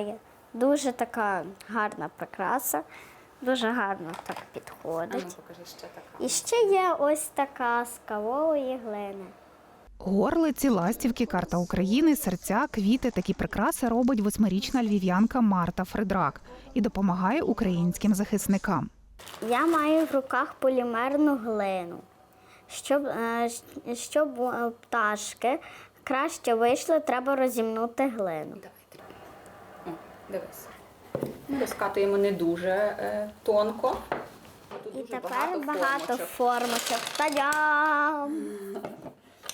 виглядає. Дуже така гарна прикраса, дуже гарно так підходить. покажи ще така. І ще є ось така з кавової глини. Горлиці, ластівки, карта України, серця, квіти такі прикраси робить восьмирічна львів'янка Марта Фредрак і допомагає українським захисникам. Я маю в руках полімерну глину. Щоб, е, щоб е, пташки краще вийшли, треба розімнути глину. Дивись. Ми розкатуємо не дуже е, тонко. Тут І дуже тепер багато формочок. формочок. Та-дам!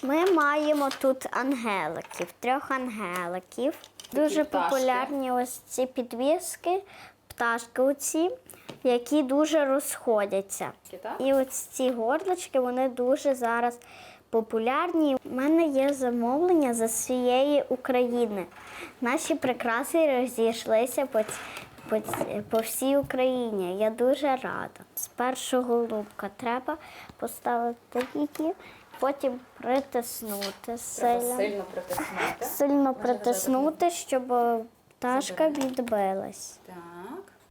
Ми маємо тут ангеликів, трьох ангеликів. Дуже пташки. популярні ось ці підвіски, пташки оці, які дуже розходяться. Так? І ось ці горлочки, вони дуже зараз популярні. У мене є замовлення з всієї України. Наші прикраси розійшлися по, по, по всій Україні. Я дуже рада. Спершу голубка треба поставити її, потім притиснути Треба сильно притиснути. Сильно притиснути, щоб пташка відбилась. Так.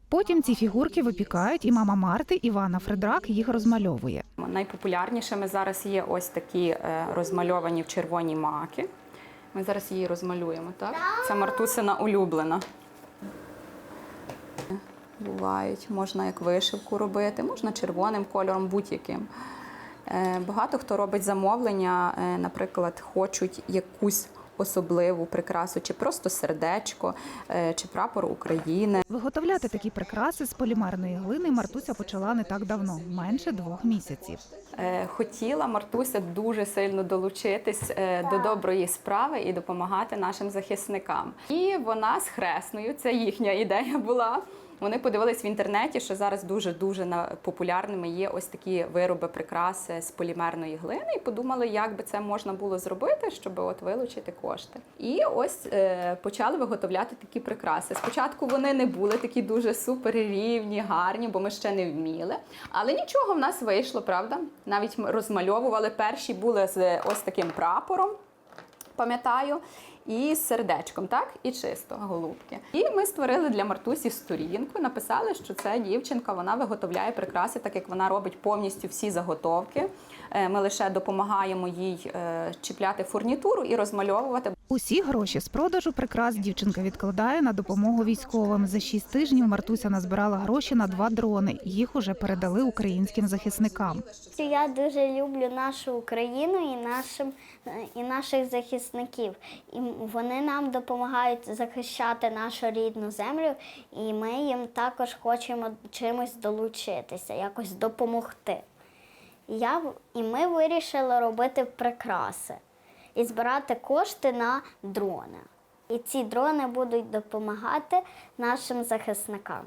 Потім ці фігурки випікають, і мама Марти Івана Фредрак їх розмальовує. Найпопулярнішими зараз є ось такі е, розмальовані в червоні маки. Ми зараз її розмалюємо, так? Це Мартусина улюблена. Бувають, можна як вишивку робити, можна червоним кольором, будь-яким. Е, Багато хто робить замовлення, е, наприклад, хочуть якусь особливу прикрасу, чи просто сердечко, е, чи прапор України. Виготовляти такі прикраси з полімерної глини Мартуся почала не так давно, менше двох місяців. Е, Хотіла Мартуся дуже сильно долучитись е, до доброї справи і допомагати нашим захисникам. І вона з хресною, це їхня ідея була. Вони подивились в інтернеті, що зараз дуже дуже популярними є ось такі вироби, прикраси з полімерної глини, і подумали, як би це можна було зробити, щоб от вилучити кошти. І ось е, почали виготовляти такі прикраси. Спочатку вони не були такі дуже супер рівні, гарні, бо ми ще не вміли. Але нічого в нас вийшло, правда? Навіть ми розмальовували перші були з ось таким прапором пам'ятаю, і сердечком, так? І чисто голубки. І ми створили для Мартусі сторінку, написали, що це дівчинка, вона виготовляє прикраси, так як вона робить повністю всі заготовки. Е, Ми лише допомагаємо їй е, чіпляти фурнітуру і розмальовувати. Усі гроші з продажу прикрас дівчинка відкладає на допомогу військовим. За шість тижнів Мартуся назбирала гроші на два дрони. Їх уже передали українським захисникам. Я дуже люблю нашу Україну і, нашим, і наших захисників. І вони нам допомагають захищати нашу рідну землю, і ми їм також хочемо чимось долучитися, якось допомогти. Я, і ми вирішили робити прикраси і збирати кошти на дрони. І ці дрони будуть допомагати нашим захисникам.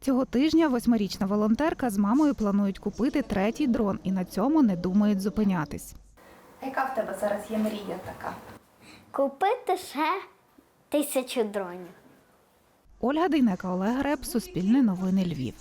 Цього тижня восьмирічна волонтерка з мамою планують купити третій дрон і на цьому не думають зупинятись. А яка в тебе зараз є мрія така? Купити ще тисячу дронів. Ольга Дейнека, Олег Греб, Суспільне новини Львів.